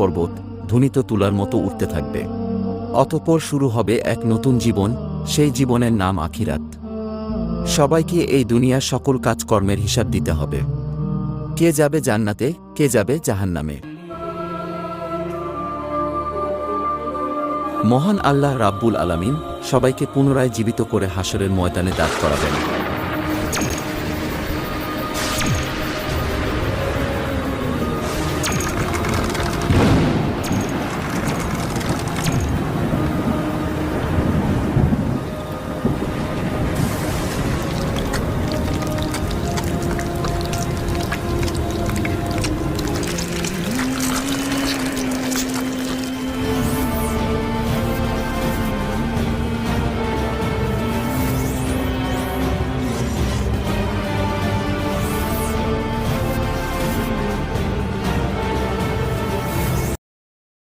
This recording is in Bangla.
পর্বত ধ্বনিত তুলার মতো উঠতে থাকবে। অতপর শুরু হবে এক নতুন জীবন, সেই জীবনের নাম আখিরাত। সবাইকে এই দুনিয়ার সকল কাজকর্মের হিসাব দিতে হবে। কে যাবে জান্নাতে, কে যাবে জাহান্নামে। মহান আল্লাহ রাব্বুল আলামিন সবাইকে পুনরায় জীবিত করে হাসরের ময়দানে দাঁড় করাবেন।